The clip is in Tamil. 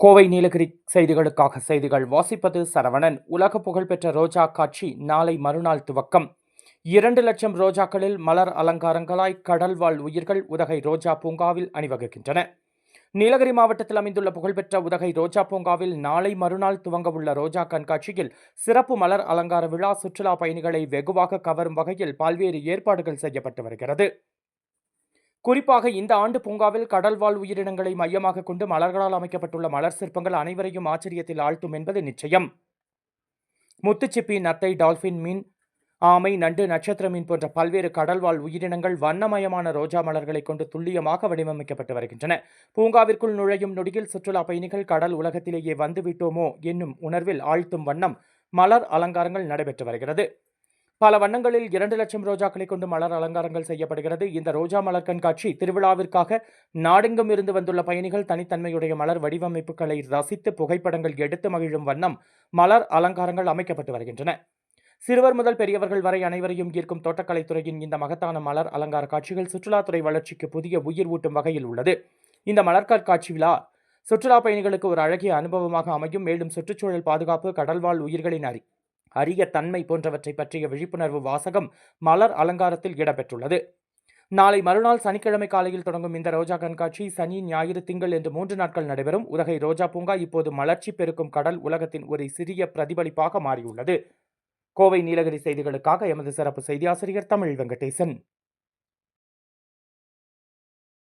கோவை நீலகிரி செய்திகளுக்காக செய்திகள். வாசிப்பது சரவணன். உலக புகழ்பெற்ற ரோஜா காட்சி நாளை மறுநாள் துவக்கம். இரண்டு லட்சம் ரோஜாக்களில் மலர் அலங்காரங்களாய் கடல்வாழ் உயிர்கள் உதகை ரோஜா பூங்காவில் அணிவகுக்கின்றன. நீலகிரி மாவட்டத்தில் அமைந்துள்ள புகழ்பெற்ற உதகை ரோஜா பூங்காவில் நாளை மறுநாள் துவங்கவுள்ள ரோஜா கண்காட்சியில் சிறப்பு மலர் அலங்கார விழா சுற்றுலா பயணிகளை வெகுவாக கவரும் வகையில் பல்வேறு ஏற்பாடுகள் செய்யப்பட்டு வருகிறது. குறிப்பாக இந்த ஆண்டு பூங்காவில் கடல்வாழ் உயிரினங்களை மையமாக கொண்டு மலர்களால் அமைக்கப்பட்டுள்ள மலர் சிற்பங்கள் அனைவரையும் ஆச்சரியத்தில் ஆழ்த்தும் என்பது நிச்சயம். முத்துச்சிப்பி நத்தை டால்பின் மீன் ஆமை நண்டு நட்சத்திர மீன் போன்ற பல்வேறு கடல்வாழ் உயிரினங்கள் வண்ணமயமான ரோஜா மலர்களை கொண்டு துல்லியமாக வடிவமைக்கப்பட்டு வருகின்றன. பூங்காவிற்குள் நுழையும் நொடியில் சுற்றுலா பயணிகள் கடல் உலகத்திலேயே வந்துவிட்டோமோ என்னும் உணர்வில் ஆழ்த்தும் வண்ணம் மலர் அலங்காரங்கள் நடைபெற்று வருகிறது. பல வண்ணங்களில் இரண்டு லட்சம் ரோஜாக்களை கொண்டு மலர் அலங்காரங்கள் செய்யப்படுகிறது. இந்த ரோஜா மலர் கண்காட்சி திருவிழாவிற்காக நாடெங்கும் இருந்து வந்துள்ள பயணிகள் தனித்தன்மையுடைய மலர் வடிவமைப்புகளை ரசித்து புகைப்படங்கள் எடுத்து மகிழும் வண்ணம் மலர் அலங்காரங்கள் அமைக்கப்பட்டு வருகின்றன. சிறுவர் முதல் பெரியவர்கள் வரை அனைவரையும் ஈர்க்கும் தோட்டக்கலைத்துறையின் இந்த மகத்தான மலர் அலங்கார காட்சிகள் சுற்றுலாத்துறை வளர்ச்சிக்கு புதிய உயிர் ஊட்டும் வகையில் உள்ளது. இந்த மலர் கண்காட்சி விழா சுற்றுலா பயணிகளுக்கு ஒரு அழகிய அனுபவமாக அமையும். மேலும் சுற்றுச்சூழல் பாதுகாப்பு கடல்வாழ் உயிர்களின் அறி அரிய தன்மை போன்றவற்றை பற்றிய விழிப்புணர்வு வாசகம் மலர் அலங்காரத்தில் இடம்பெற்றுள்ளது. நாளை மறுநாள் சனிக்கிழமை காலையில் தொடங்கும் இந்த ரோஜா கண்காட்சி சனி ஞாயிறு திங்கள் என்று மூன்று நாட்கள் நடைபெறும். உதகை ரோஜா பூங்கா இப்போது மலர்ச்சி பெருக்கும் கடல் உலகத்தின் ஒரு சிறிய பிரதிபலிப்பாக மாறியுள்ளது. கோவை நீலகிரி செய்திகளுக்காக எமது சிறப்பு செய்தியாசிரியர் தமிழ் வெங்கடேசன்.